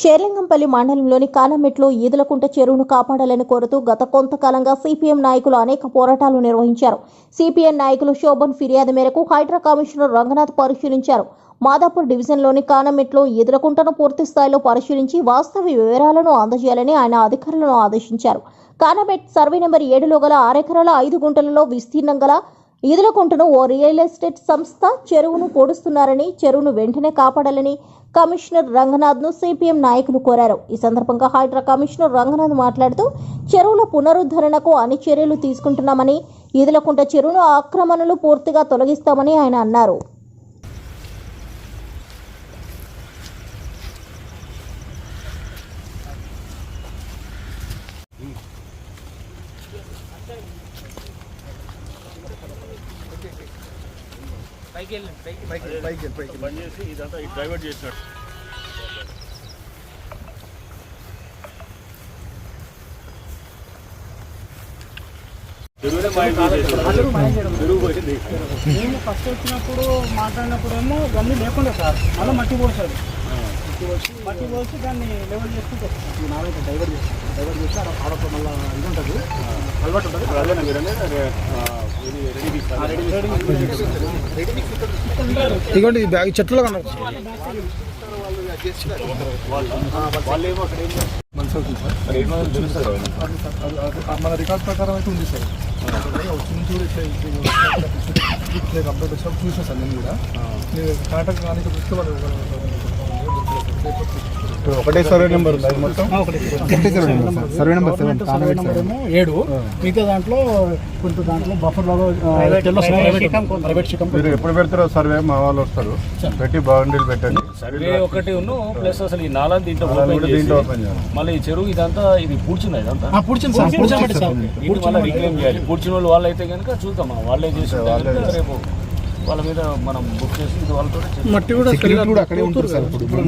షేర్లింగంపల్లి మండలంలోని కానమెట్లో ఈదులకుంట చెరువును కాపాడాలని కోరుతూ గత కొంతకాలంగా సిపిఎం నాయకులు అనేక పోరాటాలు నిర్వహించారు. సిపిఎం నాయకులు శోభన్ ఫిర్యాదు మేరకు హైడ్రా కమిషనర్ రంగనాథ్ పరిశీలించారు. మాదాపూర్ డివిజన్లోని కానమెట్లో ఈదులకుంటను పూర్తి స్థాయిలో పరిశీలించి వాస్తవ వివరాలను అందజేయాలని ఆయన అధికారులను ఆదేశించారు. కానమెట్ సర్వే నెంబర్ ఏడులో గల ఆరెకరాల ఐదు గుంటలలో విస్తీర్ణం గల ఈదులకుంటను ఓ రియల్ ఎస్టేట్ సంస్థ చెరువును పొడుస్తున్నారని చెరువును వెంటనే కాపాడాలని కమిషనర్ రంగనాథ్ను సిపిఎం నాయకులు కోరారు. ఈ సందర్భంగా హైడ్రా కమిషనర్ రంగనాథ్ మాట్లాడుతూ చెరువుల పునరుద్ధరణకు అన్ని చర్యలు తీసుకుంటున్నామని ఈదులకుంట చెరువును ఆక్రమణలు పూర్తిగా తొలగిస్తామని ఆయన అన్నారు. చేసి ఇదంతా మేము ఫస్ట్ వచ్చినప్పుడు మాట్లాడినప్పుడు ఏమో ఇవన్నీ లేకుండా సార్. మళ్ళీ మట్టి పోసాడు. మట్టి పోసి దాన్ని లెవెల్ చేసుకుంటూ. నాలుగు డైవర్ట్ చేస్తాం డైవర్ట్ చేస్తే ఆడ ఆడతో మళ్ళీ ఇది ఉంటుంది. అలవాటు ఉంటుంది ఇప్పుడు అదే మీరు ఇదిగోండి ఈ బ్యాగ్ చెట్లు. మన రికార్డ్ ప్రకారం అయితే ఉంది సార్. వచ్చి నుంచి కూడా ఇట్లా ఇట్లా అప్డేట్ వచ్చినప్పుడు చూసాను సార్ నేను కూడా. నేను కాంటాక్ట్ కానీ చూస్తే వాళ్ళు ఒకటే సర్వే నెంబర్ మొత్తం? ఒకటి survey number. Sir. Survey number seven ఏడు. మిగతా దాంట్లో కొంత దాంట్లో బఫర్ లాగా ప్రైవేట్ శిఖం మీరు ఎప్పుడు పెడతారో సర్వే మా వాళ్ళు వస్తారు. పెట్టి బాగుండీలు పెట్టండి. సర్వే ఒకటి ఉన్ను ప్లస్ అసలు ఈ నాలా దీంట్లో దీంట్లో ఓపెన్ చేయాలి. మళ్ళీ ఈ చెరువు ఇదంతా ఇది పూడ్చింది ఇదంతా? పూడ్చింది సార్ పూడ్చమంటే సార్. ఇది మళ్ళీ రిక్లెయిమ్ చేయాలి. పూడ్చిన వాళ్ళు వాళ్ళు అయితే కనుక చూద్దాం. మనం. వాళ్ళే చేసి వాళ్ళే రేపు వాళ్ళ మీద మనం బుక్ చేసి ఇది వాళ్ళతో మట్టి కూడా అక్కడే ఉంటుంది సార్ ఇప్పుడు.